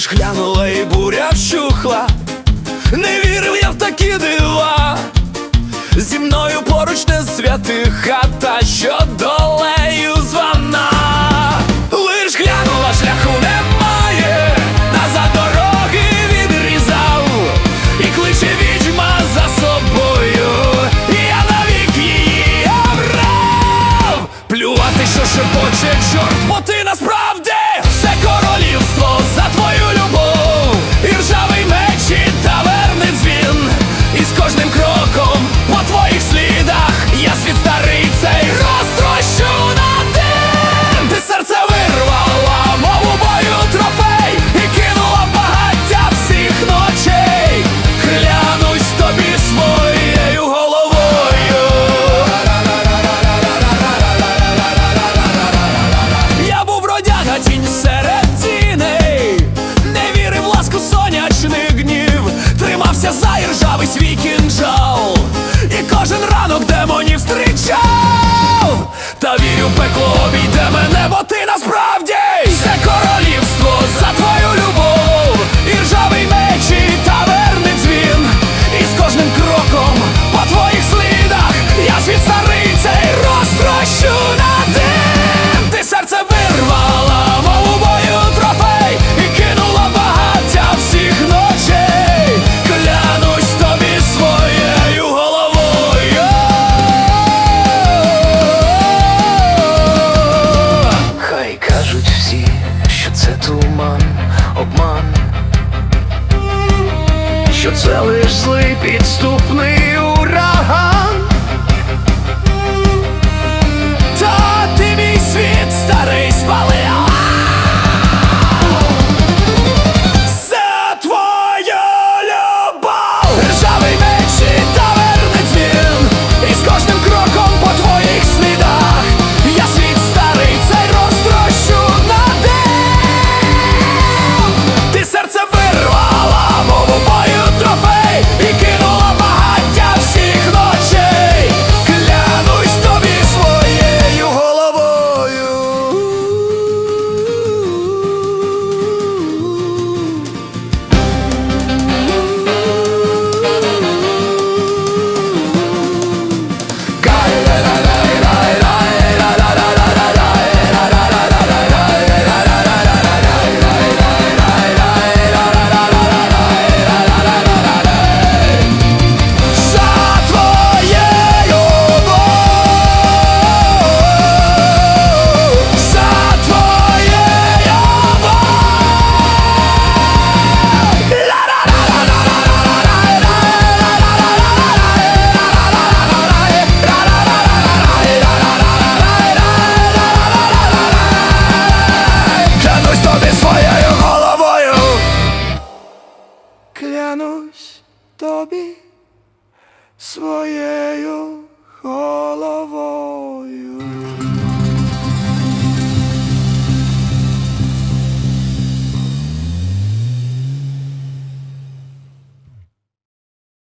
лиш глянула і буря вщухла, не вірив я в такі дива, зі мною поруч не святи хата, що долею з. свій кінжал що це лиш злий підступний ураган. тобі своєю.